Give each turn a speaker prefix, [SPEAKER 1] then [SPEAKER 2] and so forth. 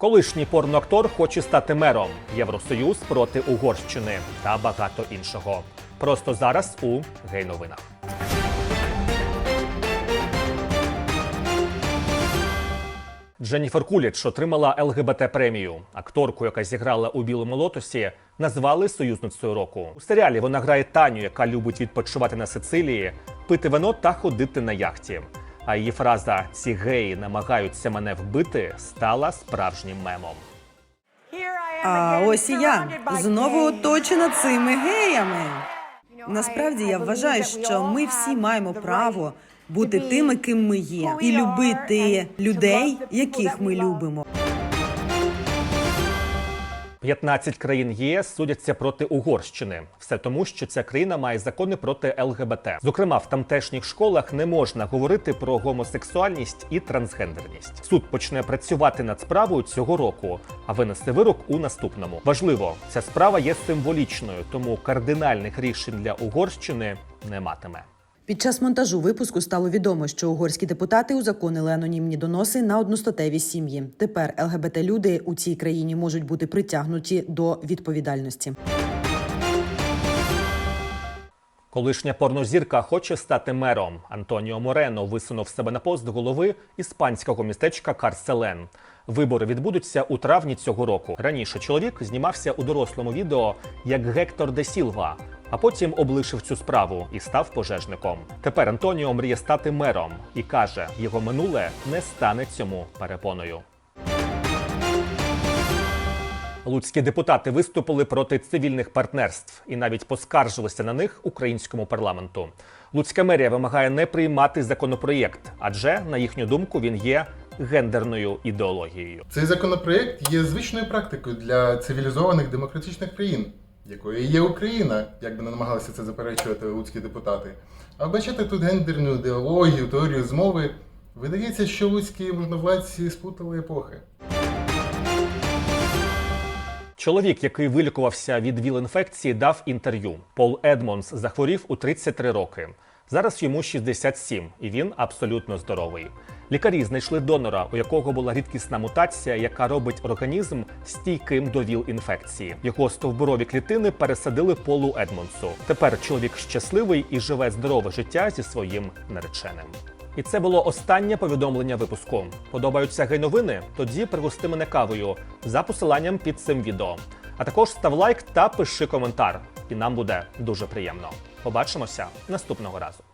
[SPEAKER 1] Колишній порноактор хоче стати мером, Євросоюз проти Угорщини та багато іншого. Просто зараз у гей-новинах. Дженніфер Куліч отримала ЛГБТ премію. Акторку, яка зіграла у білому лотосі, назвали союзницею року. У серіалі вона грає Таню, яка любить відпочивати на Сицилії, пити вино та ходити на яхті. А її фраза Ці геї намагаються мене вбити стала справжнім мемом.
[SPEAKER 2] А ось і я знову оточена цими геями. Насправді я вважаю, що ми всі маємо право бути тими, ким ми є, і любити людей, яких ми любимо.
[SPEAKER 1] 15 країн ЄС судяться проти Угорщини. Все тому, що ця країна має закони проти ЛГБТ. Зокрема, в тамтешніх школах не можна говорити про гомосексуальність і трансгендерність. Суд почне працювати над справою цього року, а винесе вирок у наступному. Важливо, ця справа є символічною, тому кардинальних рішень для Угорщини не матиме.
[SPEAKER 2] Під час монтажу випуску стало відомо, що угорські депутати узаконили анонімні доноси на одностатеві сім'ї. Тепер ЛГБТ-люди у цій країні можуть бути притягнуті до відповідальності.
[SPEAKER 1] Колишня порнозірка хоче стати мером. Антоніо Морено висунув себе на пост голови іспанського містечка Карселен. Вибори відбудуться у травні цього року. Раніше чоловік знімався у дорослому відео як Гектор де Сілва, а потім облишив цю справу і став пожежником. Тепер Антоніо мріє стати мером і каже, його минуле не стане цьому перепоною. Луцькі депутати виступили проти цивільних партнерств і навіть поскаржилися на них українському парламенту. Луцька мерія вимагає не приймати законопроєкт, адже на їхню думку він є гендерною ідеологією.
[SPEAKER 3] Цей законопроект є звичною практикою для цивілізованих демократичних країн, якою є Україна, як би не намагалися це заперечувати луцькі депутати. А бачити тут гендерну ідеологію, теорію змови, видається, що луцькі можновладці спутали епохи.
[SPEAKER 1] Чоловік, який вилікувався від ВІЛ-інфекції, дав інтерв'ю. Пол Едмонс захворів у 33 роки. Зараз йому 67, і він абсолютно здоровий. Лікарі знайшли донора, у якого була рідкісна мутація, яка робить організм стійким до ВІЛ-інфекції. Його стовбурові клітини пересадили Полу Едмонсу. Тепер чоловік щасливий і живе здорове життя зі своїм нареченим. І це було останнє повідомлення випуску. Подобаються гей-новини? Тоді пригости мене кавою за посиланням під цим відео. А також став лайк та пиши коментар. І нам буде дуже приємно. Побачимося наступного разу.